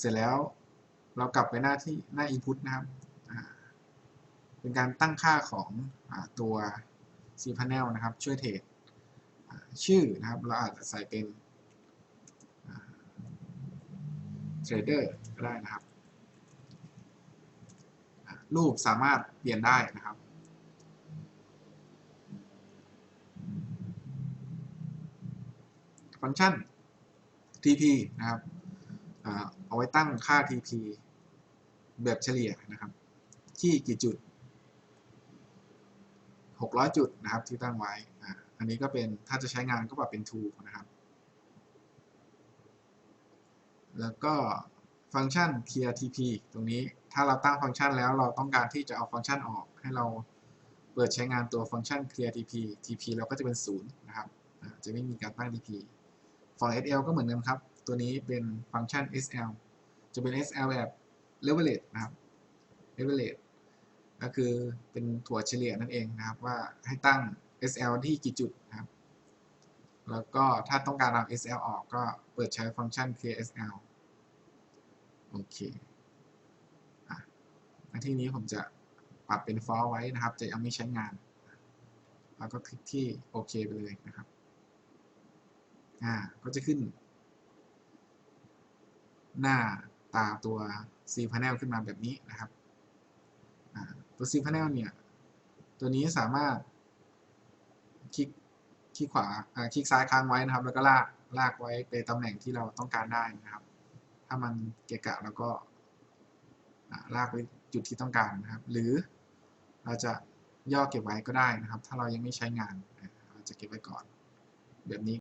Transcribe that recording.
เสร็จแล้วเรากลับไปหน้าที่หน้า input นะครับ เป็นการตั้งค่าของอตัว cPanel นะครับ ช่วยเทรดชื่อนะครับ เราอาจจะใส่เป็นเทรดเดอร์ก็ได้นะครับ รูปสามารถเปลี่ยนได้นะครับฟังก์ชัน TP นะครับ เอาไว้ตั้งค่า TP แบบเฉลี่ยนะครับ ที่กี่จุด 600 จุดนะครับที่ตั้งไว้อันนี้ก็เป็นถ้าจะใช้งานก็ปรับเป็น true นะครับ แล้วก็ฟังก์ชัน clear TP ตรงนี้ถ้าเราตั้งฟังก์ชันแล้วเราต้องการที่จะเอาฟังก์ชันออก ให้เราเปิดใช้งานตัวฟังก์ชัน clear TP TP เราก็จะเป็น 0 นะครับจะไม่มีการตั้ง TP ฝั่ง SL ก็เหมือนเดิมครับตัวนี้เป็นฟังก์ชัน SL จะเป็น SL แบบ leverage นะครับ leverage ก็คือเป็นถั่วเฉลี่ยนั่นเองนะครับ ว่าให้ตั้ง SL ที่กี่จุดนะครับ แล้วก็ถ้าต้องการเอา SL ออกก็เปิดใช้ฟังก์ชัน clear SL โอเคอะที่นี้ผมจะปรับเป็น false ไว้นะครับ จะยังไม่ใช้งาน แล้วก็คลิกที่โอเคไปเลยนะครับ อ่า ก็จะขึ้น หน้าตาตัว C panel ขึ้นมาแบบนี้นะครับตัว C panel เนี่ย ตัวนี้สามารถ คลิกคลิกขวาคลิกซ้ายค้างไว้นะครับ แล้วก็ลากลากไว้ไปตำแหน่งที่เราต้องการได้นะครับ ถ้ามันเกะกะแล้วก็ลากไปจุดที่ต้องการนะครับ หรือเราจะย่อเก็บไว้ก็ได้นะครับ ถ้าเรายังไม่ใช้งานเราจะเก็บไว้ก่อนแบบนี้